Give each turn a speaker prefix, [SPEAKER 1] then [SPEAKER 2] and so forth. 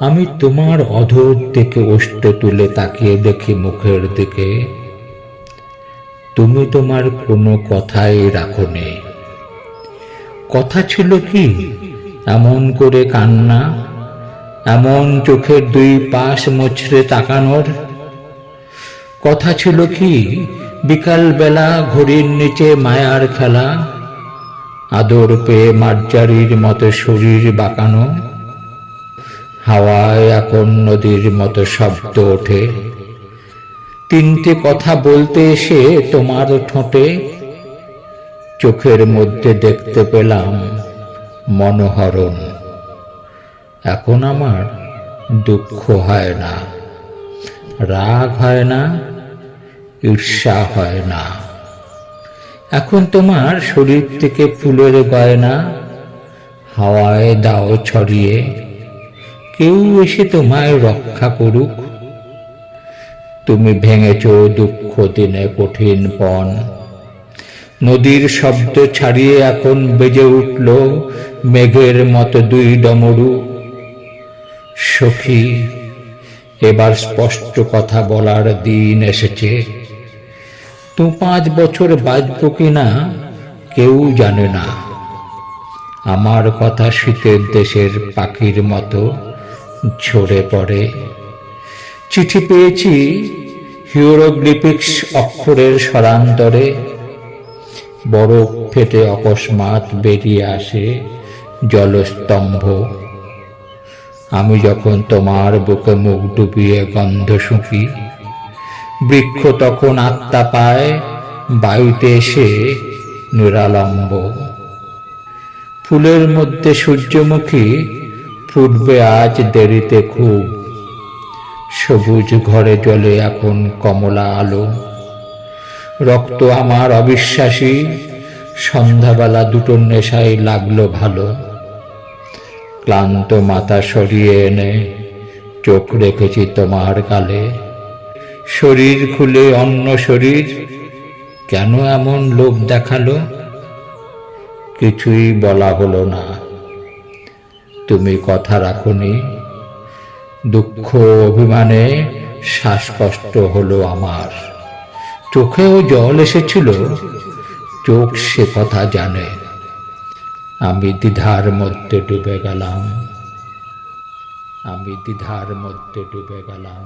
[SPEAKER 1] আমি তোমার অধর থেকে ওষ্ঠ তুলে তাকিয়ে দেখি মুখের দিকে। তুমি তোমার কোনো কথাই রাখোনি। কথা ছিল কি? এমন করে কান্না, এমন চোখের দুই পাশ মুছড়ে তাকানোর। কথা ছিল কি? বিকালবেলা ঘড়ির নিচে মায়ার খেলা, আদর পেয়ে মার্জারির মতো শরীর বাঁকানো। হাওয়ায় এখন নদীর মতো শব্দ ওঠে। তিনটে কথা বলতে এসে তোমার ঠোঁটে চোখের মধ্যে দেখতে পেলাম মনোহরণ। এখন আমার দুঃখ হয় না, রাগ হয় না, ঈর্ষা হয় না। এখন তোমার শরীর থেকে ফুলের গয়না হাওয়ায় দাও ছড়িয়ে কেউ এসে তোমায় রক্ষা করুক। তুমি ভেঙেছ দুঃখ দিনে কঠিন পণ। নদীর শব্দ ছাড়িয়ে এখন বেজে উঠল মেঘের মতো দুই ডমরু। সখী, এবার স্পষ্ট কথা বলার দিন এসেছে। তো পাঁচ বছর বাঁচব কিনা কেউ জানে না। আমার কথা শীতের দেশের পাখির মতো। ঝরে পড়ে। চিঠি পেয়েছি হিওরোগ্লিপিক্স অক্ষরের স্বরান্তরে। বরফ ফেটে অকস্মাৎ বেরিয়ে আসে জলস্তম্ভ। আমি যখন তোমার বুকে মুখ ডুবিয়ে গন্ধ শুকি, বৃক্ষ তখন আত্মা পায় বায়ুতে এসে নিরালম্ব। ফুলের মধ্যে সূর্যমুখী ফুটবে আজ দেরিতে খুব। সবুজ ঘরে জলে এখন কমলা আলো। রক্ত আমার অবিশ্বাসী, সন্ধ্যাবেলা দুটো নেশায় লাগল ভালো। ক্লান্ত মাথা সরিয়ে এনে চোখ রেখেছি তোমার গালে। শরীর খুলে অন্য শরীর, কেন এমন লোক দেখাল? কিছুই বলা হলো না। তুমি কথা রাখনি। দুঃখ অভিমানে শ্বাসকষ্ট হলো আমার। চোখেও জল এসেছিল, চোখ সে কথা জানে। আমি দ্বিধার মধ্যে ডুবে গেলাম। আমি দ্বিধার মধ্যে ডুবে গেলাম।